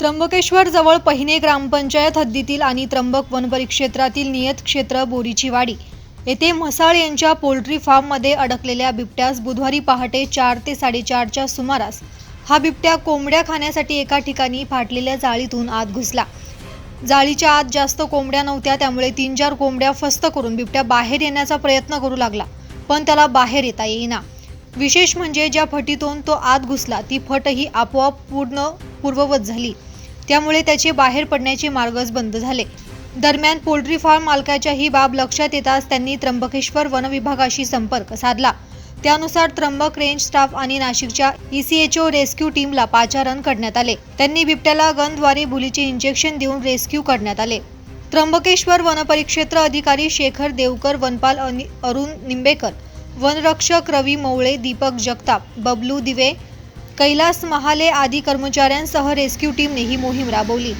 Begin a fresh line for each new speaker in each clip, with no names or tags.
त्र्यंबकेश्वर जवळ पहिने ग्रामपंचायत हद्दीतील आणि त्र्यंबक वनपरिक्षेत्रातील नियत क्षेत्र बोरीची वाडी येथे म्हसाळ यांच्या पोल्ट्री फार्ममध्ये अडकलेल्या बिबट्यास बुधवारी पहाटे चार ते साडेचारच्या सुमारास हा बिबट्या कोंबड्या खाण्यासाठी एका ठिकाणी फाटलेल्या जाळीतून आत घुसला. जाळीच्या आत जास्त कोंबड्या नव्हत्या त्यामुळे तीन चार कोंबड्या फस्त करून बिबट्या बाहेर येण्याचा प्रयत्न करू लागला पण त्याला बाहेर येता येईना. विशेष म्हणजे ज्या फटीतून तो आत घुसला ती फटही आपोआप पूर्ण पूर्ववत झाली. त्यामुळे त्याचे बाहेर पडण्याचे मार्गच बंद झाले. दरम्यान पोल्ट्री फार्म मालकाच्या ही बाब लक्षात येताच त्यांनी त्र्यंबकेश्वर वन विभागाशी संपर्क साधला. त्यानुसार त्र्यंबक रेंज स्टाफ आणि नाशिकच्या ईसीएचओ रेस्क्यू टीमला पाचारण करण्यात आले. त्यांनी बिबट्याला गनद्वारे भुलीचे इंजेक्शन देऊन रेस्क्यू करण्यात आले. त्र्यंबकेश्वर वनपरिक्षेत्र अधिकारी शेखर देवकर वनपाल अनि- अरुण निंबेकर वनरक्षक रवी मवळे दीपक जगताप बबलू दिवे कैलास महाले आदी कर्मचाऱ्यांसह रेस्क्यू टीमने ही मोहीम राबवली.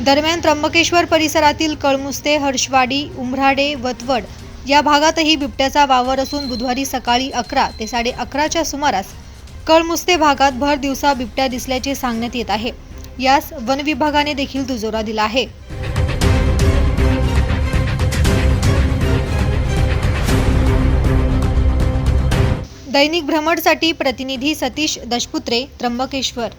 दरम्यान त्र्यंबकेश्वर परिसरातील कळमुस्ते हर्षवाडी उमराडे वतवड या भागातही बिबट्याचा वावर असून बुधवारी सकाळी अकरा ते साडे अकराच्या सुमारास कळमुस्ते भागात भर दिवसा बिबट्या दिसल्याचे सांगण्यात येत आहे. यास वन विभागाने देखील दुजोरा दिला आहे. दैनिक भ्रमणसाठी प्रतिनिधी सतीश दशपुत्रे त्र्यंबकेश्वर